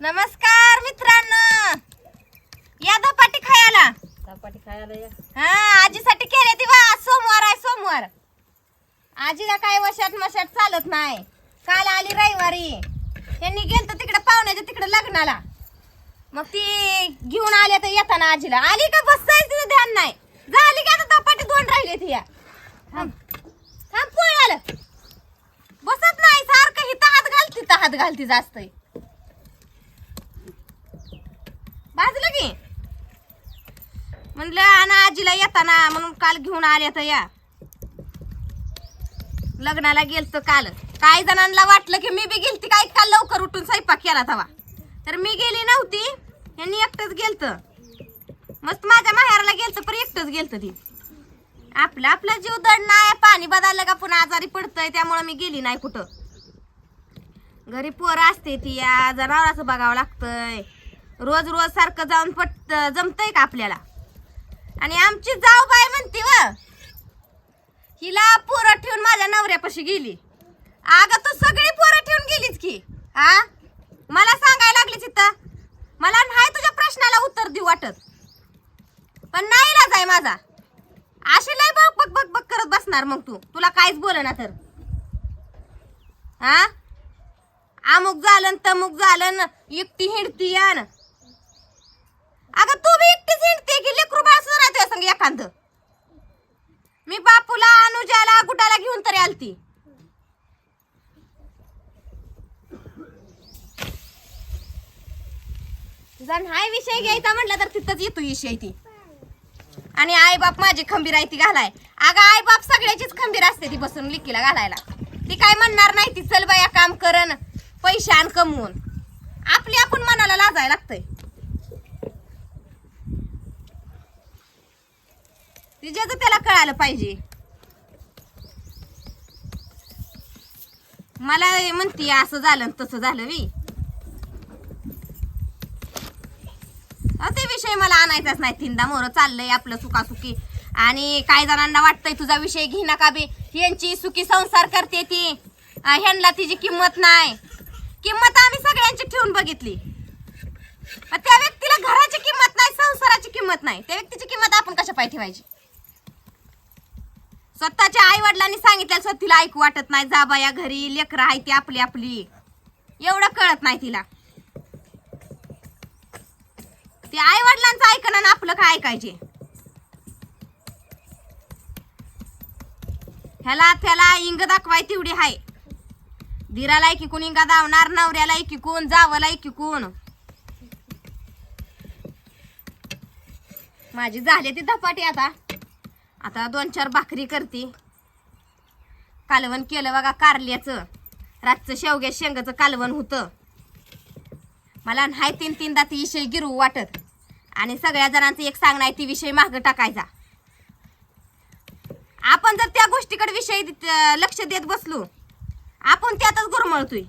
नमस्कार मित्रांनो. या धपाटी खायला. चपाती खायला या हा आजीसाठी केले ती वा सोमवार आहे सोमवार. आजीला काय वशात मशात चालत नाही. काल आली रविवारी. त्यांनी गेलत तिकडे पाहुण्याच्या तिकडे लग्नाला. मग ती घेऊन आल्या तर येताना आजीला. आली का बसायचं तिचं ध्यान नाही. झाली का आता धपाटी? दोन राहिले ती या. थांब. थांब पोळ आलं? बसत नाही. सारखं हिता हात घालती तर हात घालती जास्त. भाजलं की म्हणलं आणि आजीला येताना म्हणून काल घेऊन आल्या तर या. लग्नाला गेलत काल. काही जणांना वाटलं की मी बी गेलती काय काल लवकर उठून स्वयंपाक केला तवा. तर मी गेली नव्हती. यांनी एकटंच गेलत. मस्त माझ्या माहेराला गेलत पण एकटंच गेलत ती. आपला आपला जीव दड नाही पाणी बदललं का पुन्हा आजारी पडतंय त्यामुळे मी गेली नाही कुठं. घरी पोरं असते ती या जनावराचं बघावं लागतंय. रोज रोज सारखं जाऊन पट जमतंय का आपल्याला? आणि आमची जाऊ बाय म्हणते व हिला पोरं ठेवून माझ्या नवऱ्यापाशी गेली. अगं तू सगळी पोरं ठेवून गेलीच की हा मला सांगायला लागली तिथं मला नाही तुझ्या प्रश्नाला उत्तर देऊ वाटत. पण नाही लाज आहे माझा. अशी लय बघ बघ बघ बघ करत बसणार मग तू. तुला काहीच बोल ना तर. हा अमुक झालं तमुक झालं न एकटी हिंडती या अगं तू बी एकटीच हिंडते की? लेकरू बाळ राहते संग एखादं. मी बापूला अनुजाला गुटाला घेऊन तरी आलती. तुझा नाही विषय घ्यायचा म्हटलं तर तिथंच येतो विषय ती आणि आई बाप माझी खंबीर आहे ती घालाय. अगं आई बाप सगळ्याचीच खंबीर असते ती बसून लिकीला घालायला. ती काय म्हणणार नाही ती चल बाया काम करन पैसे आण कमवून. आपली आपण मनाला लाजायला लागतंय. तिच्याच त्याला कळालं पाहिजे. मला म्हणती असं झालं तसं झालं मी ते विषय मला आणायचाच नाही. तीनदा मोर चाललंय आपलं सुखासुखी. आणि काही जणांना वाटतंय तुझा विषय घे नका बे. यांची सुखी संसार करते ती. ह्यांना तिची किंमत नाही. किंमत आम्ही सगळ्यांची ठेवून बघितली. पण त्या व्यक्तीला घराची किंमत नाही संसाराची किंमत नाही. त्या व्यक्तीची किंमत आपण कशा पाय ठेवायची? स्वतःच्या आई वडिलांनी सांगितलं स्वतःला ऐकू वाटत नाही जा बाया घरी लेकरं आहे ती आपली आपली. एवढं कळत नाही तिला. ते आई वडिलांचं ऐकणं ना आपलं काय ऐकायचे? ह्याला त्याला इंग दाखवाय तेवढी हाय. दिराला की कोण इंगा दावणार नवऱ्याला की कोण जावला की कोण? माझी झाली ती धपाटी आता. आता दोन चार भाकरी करते. कालवण केलं बघा कारल्याचं. रातचं शेवग्या शेंगाचं कालवण होतं. मला हाय तीन तीनदा ती विषय गिरू वाटत. आणि सगळ्या जणांचं एक सांगणं आहे ती विषय मागं टाकायचा. आपण जर त्या गोष्टीकडे विषय लक्ष देत बसलो आपण त्यातच गुरमळतोय.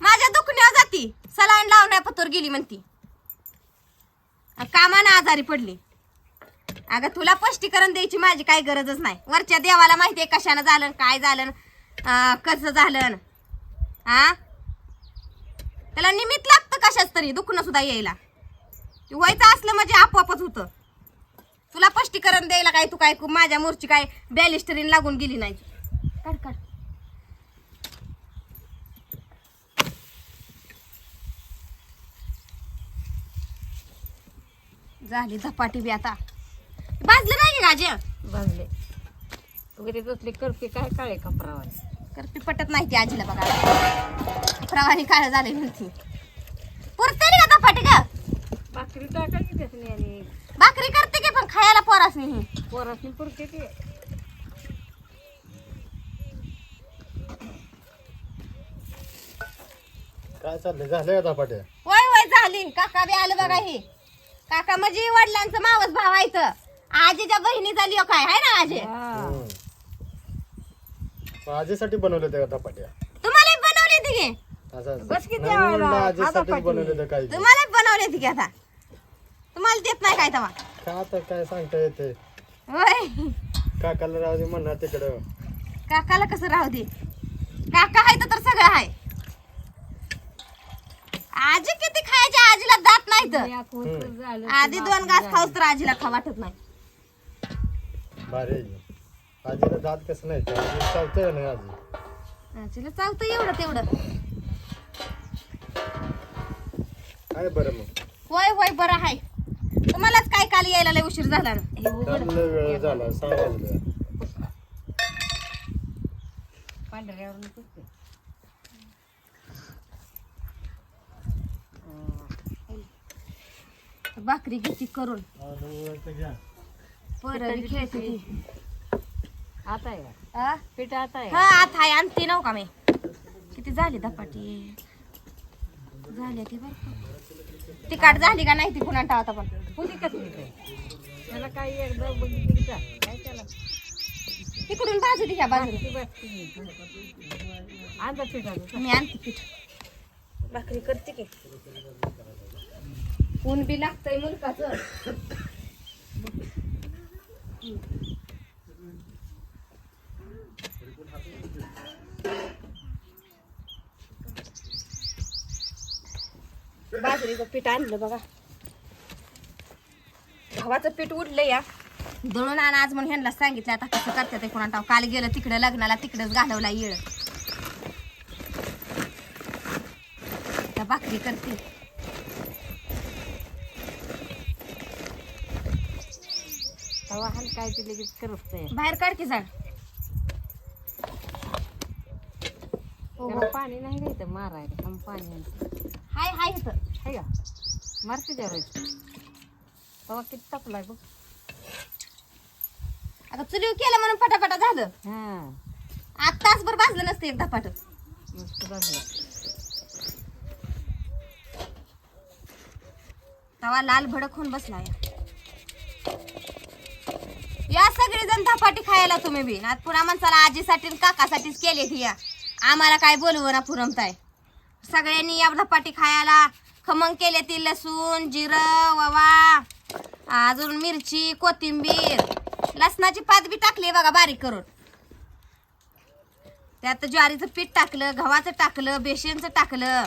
माझ्या दुखण्यावर जाती. सलाईन लावण्या पत्तर गेली म्हणती. कामानं आजारी पडली. अगं तुला स्पष्टीकरण द्यायची माझी काही गरजच नाही. वरच्या देवाला माहिती आहे कशानं झालं काय झालं कसं झालं. हा त्याला निमित्त लागतं कशाच तरी दुखणं सुद्धा यायला. व्हायचं असलं म्हणजे आपोआपच होतं. तुला स्पष्टीकरण द्यायला काय तू काय माझ्या मोरची काय बॅलिस्टरीन लागून गेली नाही. काढ काढ. झाली झपाटी बी आता. भाजलं नाही का गाजे भाजले. वगैरे तसले करते काय काळे कपरावाने करपी पटत नाही ती आजीला बघा. प्रवाही काय झाले म्हणती. पुरते का धपाटी का भाकरी टाकायची त्यासनी आणि भाकरी करते की पण खायला पोरास नाही. पोरासनी पुरते ते काय चाललंय? झालंय आता पाट्या? वय वय झाली. काका बी आलं बघा हे. काका म्हणजे वडिलांचं मावस भावायचं आजीच्या बहिणी झाली हो काय हाय ना आजी? हा. आजीसाठी बनवले ते आता पाट्या तुम्हाला बनवली ती की? असं बस किती हाता. बनवले तुम्हाला बनवली ती की आता? तुम्हाला देत नाही काय तेव्हा? का आता काय सांगता येते? काकाला राहू दे म्हणणार तिकडं. काकाला कसं राहू दे? काका आहे तर सगळं आहे. आजी किती खायचे आजीला दात नाही तर आधी दोन घास खाऊस तर आजीला खा वाटत नाही. भारी आहे. आजीला दात कसं नाही का नाही आजी आजीला चालतं एवढं तेवढं. आहे बरं मग? होय होय बरं आहे. तुम्हालाच काय काल यायला लय उशीर झाला? ना हे उघड. काल वेळ झाला सहा वाजले पांढऱ्यावरून पुसते भाकरी घेती करून. घ्या. परत बी खेळते ती. आता आहे का? आ? पीठ आता आहे हा आता आहे. आणते नव का मी? किती झाली धपाटी? झाली ती बरं तिकाट झाली का नाही ती पुन्हा टावता पण. कुणी कसली काय त्याला काही एकदा बघितली की चाल. काय त्याला? इकडून भाजी ती ह्या बाजूला. ती आणता पिठाचं मी आणते पीठ. भाकरी करते की? ऊन बी लागतंय मुलकाचं. बाजरीचं पीठ आणलं बघा. गव्हाचं पीठ उठलं या. दळून आण आज म्हणून ह्यांना सांगितलं आता कसं करतात ते कोणा काल गेलं तिकडे लग्नाला तिकडेच घालवला येळ. आता भाकरी करते. तवा हाल काय ते लगेच करपतंय बाहेर काढ की झाड. त्याला पाणी नाही घ्यायचं मारायला कम पाणी आहे हाय हाय इथं. है का? मारते त्या रोज? तवा किती तापलाय बघ. आता चुलीव केलं म्हणून पटापटा झालं. हा. तासभर भाजलं नसतं एक धपाट मस्त भाजलं. तवा लाल भडक होऊन बसला या. सगळेजण जण धपाटी खायला तुम्ही बी. आज पुन्हा माणसाला आजीसाठी आणि काकासाठीच केले ती या आम्हाला काय बोलवू ना पुरमताय सगळ्यांनी या धपाटी खायला खमंग केले ती लसूण जिरं ववा अजून मिरची कोथिंबीर. लसणाची पात बी टाकली बघा बारीक करून. त्यात ज्वारीचं पीठ टाकलं गव्हाचं टाकलं बेसनचं टाकलं.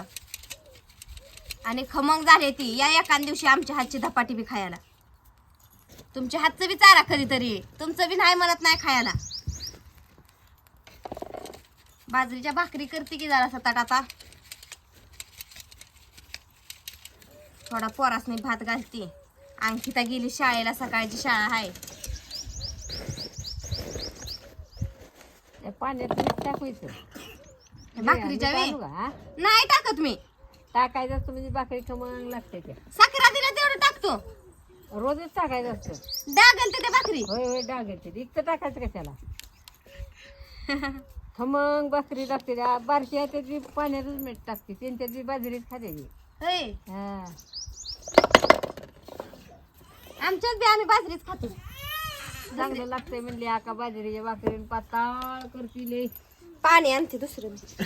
आणि खमंग झाले ती. या एका दिवशी आमच्या हातची धपाटी बी खायला. तुमच्या हातचं बी चारा कधीतरी तुमचं बी नाही म्हणत नाही खायला. बाजरीच्या भाकरी करते की जरा सताट आता थोडा पोरासनी भात घालते. अंकिता गेली शाळेला सकाळची शाळा आहे. पाण्यात टाकायचं. भाकरीच्या वेळी? नाही टाकत मी. टाकायचं म्हणजे भाकरी खमंग लागते त्या साखरा दिला तेवढं टाकतो रोजच टाकायचं असतं. डागल ते भाकरी. होय होय डाग येते. इतकं टाकायचं कशाला खमंग भाकरी लागते त्या बारशी आहे त्याची पाण्यातच मीठ टाकते. त्यांच्यात बी बाजरीच खाते ती. होय. हा. आमच्यात बी आम्ही बाजरीच खातो. चांगलं लागतंय म्हणले आका बाजरीच्या भाकरी पाताळ करतील पाणी आणते दुसरं मी.